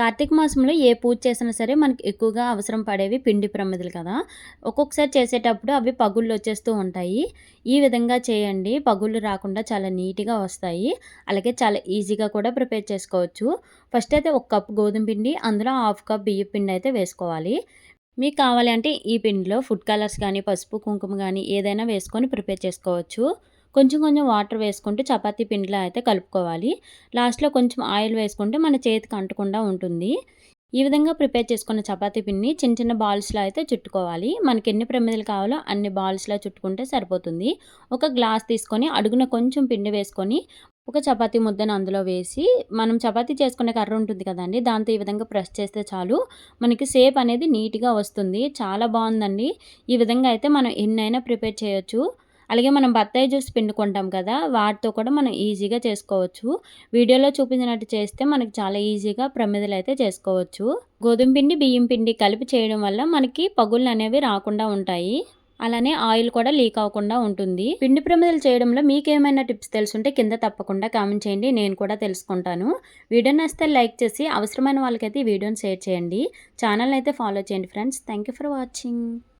కార్తీక మాసంలో ఏ పూజ చేసినా సరే మనకి ఎక్కువగా అవసరం పడేవి పిండి ప్రమిదలు కదా. ఒక్కొక్కసారి చేసేటప్పుడు అవి పగుళ్ళు వచ్చేస్తూ ఉంటాయి. ఈ విధంగా చేయండి. పగుళ్ళు రాకుండా చాలా నీట్గా వస్తాయి. అలాగే చాలా ఈజీగా కూడా ప్రిపేర్ చేసుకోవచ్చు. ఫస్ట్ అయితే ఒక కప్ గోధుమ పిండి అందులో హాఫ్ కప్ బియ్య పిండి అయితే వేసుకోవాలి. మీకు కావాలంటే ఈ పిండిలో ఫుడ్ కలర్స్ కానీ పసుపు కుంకుమ కానీ ఏదైనా వేసుకొని ప్రిపేర్ చేసుకోవచ్చు. కొంచెం కొంచెం వాటర్ వేసుకుంటూ చపాతీ పిండిలో అయితే కలుపుకోవాలి. లాస్ట్లో కొంచెం ఆయిల్ వేసుకుంటే మన చేతికి అంటకుండా ఉంటుంది. ఈ విధంగా ప్రిపేర్ చేసుకున్న చపాతీ పిండిని చిన్న చిన్న బాల్స్లో అయితే చుట్టుకోవాలి. మనకి ఎన్ని ప్రమిదలు కావాలో అన్ని బాల్స్లో చుట్టుకుంటే సరిపోతుంది. ఒక గ్లాస్ తీసుకొని అడుగున కొంచెం పిండి వేసుకొని ఒక చపాతీ ముద్దను అందులో వేసి మనం చపాతీ చేసుకునే కర్ర ఉంటుంది కదండి దాంతో ఈ విధంగా ప్రెస్ చేస్తే చాలు. మనకి సేప్ అనేది నీట్గా వస్తుంది. చాలా బాగుందండి. ఈ విధంగా అయితే మనం ఎన్నైనా ప్రిపేర్ చేయొచ్చు. అలాగే మనం బత్తాయి జ్యూస్ పిండుకుంటాం కదా వాటితో కూడా మనం ఈజీగా చేసుకోవచ్చు. వీడియోలో చూపించినట్టు చేస్తే మనకి చాలా ఈజీగా ప్రమిదలు అయితే చేసుకోవచ్చు. గోధుమ పిండి బియ్యం పిండి కలిపి చేయడం వల్ల మనకి పగుళ్ళు అనేవి రాకుండా ఉంటాయి. అలానే ఆయిల్ కూడా లీక్ అవ్వకుండా ఉంటుంది. పిండి ప్రమిదలు చేయడంలో మీకేమైనా టిప్స్ తెలుసుంటే కింద తప్పకుండా కామెంట్ చేయండి నేను కూడా తెలుసుకుంటాను. వీడియో నచ్చితే లైక్ చేసి అవసరమైన వాళ్ళకైతే ఈ వీడియోని షేర్ చేయండి. ఛానల్ అయితే ఫాలో చేయండి ఫ్రెండ్స్. Thank for watching.